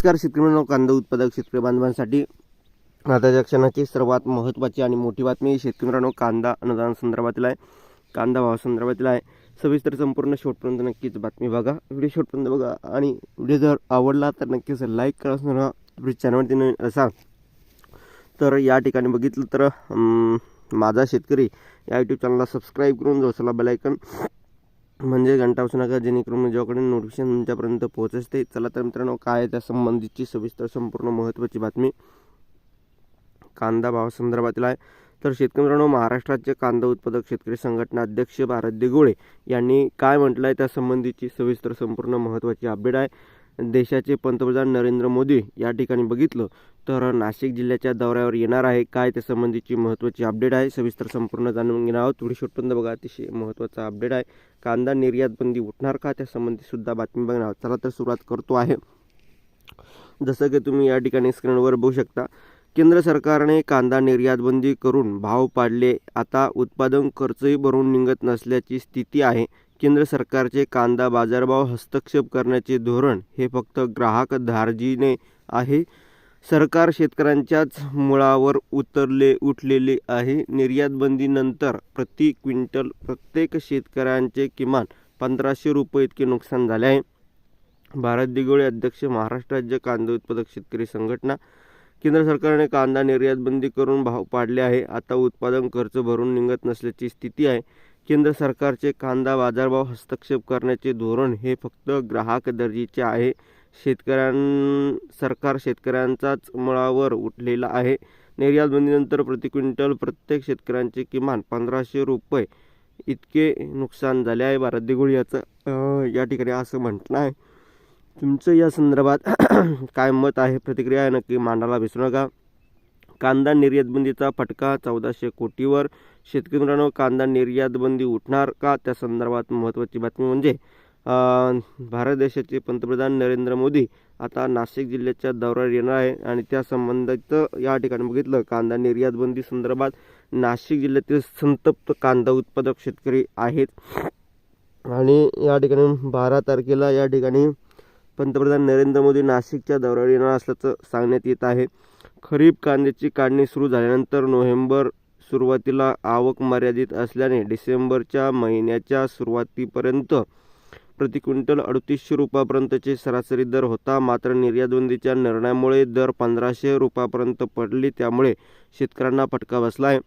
नमस्कार शेतकरी कांदा उत्पादक शेतकरी बांधवांसाठी आताच्या क्षणाची सर्वात महत्त्वाची आणि मोठी बातमी शेतकरी मित्रांनो कांदा अनुदान संदर्भातील आहे. कांदा भावासंदर्भातील आहे. सविस्तर संपूर्ण शेवटपर्यंत नक्कीच बातमी बघा. व्हिडिओ शेवटपर्यंत बघा आणि व्हिडिओ जर आवडला तर नक्कीच लाईक करा. असणार चॅनलवरती नवीन असा तर या ठिकाणी बघितलं तर माझा शेतकरी या यूट्यूब चॅनलला सबस्क्राईब करून जसला बेलायकन म्हणजे घंटा वाजू नका जेणेकरून म्हणजे माझ्याकडे नोटिफिकेशन तुमच्यापर्यंत पोहोचते चला तर मित्रांनो काय त्या संबंधीची सविस्तर संपूर्ण महत्त्वाची बातमी कांदा भावासंदर्भातील आहे. तर शेतकरी मित्रांनो महाराष्ट्राचे कांदा उत्पादक शेतकरी संघटना अध्यक्ष भारत देगोळे यांनी काय म्हटलं आहे त्या संबंधीची सविस्तर संपूर्ण महत्त्वाची अपडेट आहे. देशाचे पंतप्रधान नरेंद्र मोदी या ठिकाणी बघितलं. तर नाशिक जिल्ह्याच्या दौऱ्यावर येणार आहे. काय त्या संबंधीची महत्त्वाची अपडेट आहे. सविस्तर संपूर्ण जाणून घेणार आहोत. थोडी शेवटपर्यंत बघा. अतिशय महत्त्वाचा अपडेट आहे. कांदा निर्यात बंदी उठणार का? त्यासंबंधीसुद्धा बातमी बघणार आहोत. चला तर सुरुवात करतो आहे. जसं की तुम्ही या ठिकाणी स्क्रीनवर बघू शकता. केंद्र सरकारने कांदा निर्यातबंदी करून भाव पाडले. आता उत्पादन खर्चही भरून निघत नसल्याची स्थिती आहे. केंद्र सरकारचे कांदा बाजारभाव हस्तक्षेप करण्याचे धोरण हे फक्त ग्राहक धार्जीने आहे. सरकार शेतकऱ्यांच्याच मुळावर उतरले उठलेले आहे. निर्यातबंदीनंतर प्रति क्विंटल प्रत्येक शेतकऱ्यांचे किमान पंधराशे रुपये इतके नुकसान झाले आहे. भारत दिगोळे अध्यक्ष महाराष्ट्र राज्य कांदा उत्पादक शेतकरी संघटना केंद्र सरकारने कांदा निर्यातबंदी करून भाव पाडले आहे. आता उत्पादन खर्च भरून निघत नसल्याची स्थिती आहे. केंद्र सरकारचे कांदा बाजारभाव हस्तक्षेप करण्याचे धोरण हे फक्त ग्राहक दर्जीचे आहे. शेतकऱ्यां सरकार शेतकऱ्यांचाच मुळावर उठलेला आहे. निर्यात बंदीनंतर प्रति क्विंटल प्रत्येक शेतकऱ्यांचे किमान पंधराशे रुपये इतके नुकसान झाले आहे भारत दिगोळी याचं. या ठिकाणी असं म्हटलं आहे. तुमचं या संदर्भात काय मत आहे? प्रतिक्रिया आहे नक्की मांडायला विसरू नका. कांदा निर्यातबंदीचा फटका चौदाशे कोटीवर. शेतकरी मित्रांनो कांदा निर्यातबंदी उठणार का? त्या संदर्भात महत्त्वाची बातमी म्हणजे भारत देशाचे पंतप्रधान नरेंद्र मोदी आता नाशिक जिल्ह्याच्या दौऱ्यावर येणार आहे. आणि त्या संबंधित या ठिकाणी बघितलं कांदा निर्यात बंदी संदर्भात नाशिक जिल्ह्यातील संतप्त कांदा उत्पादक शेतकरी आहेत. आणि या ठिकाणी बारा तारखेला या ठिकाणी पंतप्रधान नरेंद्र मोदी नाशिकच्या दौऱ्यावर येणार असल्याचं सांगण्यात येत आहे. खरीप कांद्याची काढणी सुरू झाल्यानंतर नोव्हेंबर सुरुवातीला आवक मर्यादित असल्याने डिसेंबरच्या महिन्याच्या सुरुवातीपर्यंत प्रति क्विंटल अडतीसशे रुपयापर्यंतचे सरासरी दर होता. मात्र निर्यातबंदीच्या निर्णयामुळे दर पंधराशे रुपयापर्यंत पडली. त्यामुळे शेतकऱ्यांना फटका बसला आहे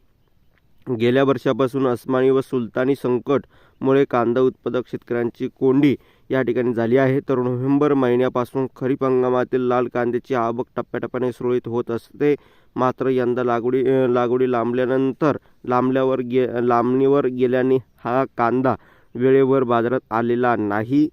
गेल्या वर्षापासून अस्मानी व सुलतानी संकटमुळे कांदा उत्पादक शेतकऱ्यांची कोंडी या ठिकाणी झाली आहे. तर नोव्हेंबर महिन्यापासून खरीप हंगामातील लाल कांद्याची आवक टप्प्याटप्प्याने सुरळीत होत असते. मात्र यंदा लागवडी लागवडी लांबल्यानंतर लांबल्यावर गे लांबणीवर गेल्याने हा कांदा वेळेवर बाजारात आलेला नाही.